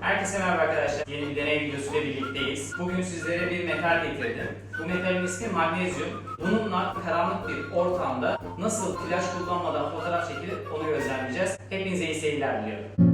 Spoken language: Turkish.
Herkese merhaba arkadaşlar. Yeni bir deney videosuyla birlikteyiz. Bugün sizlere bir metal getirdim. Bu metalin ismi magnezyum. Bununla karanlık bir ortamda nasıl flash kullanmadan fotoğraf çekilip onu gözlemleyeceğiz. Hepinize iyi seyirler diliyorum.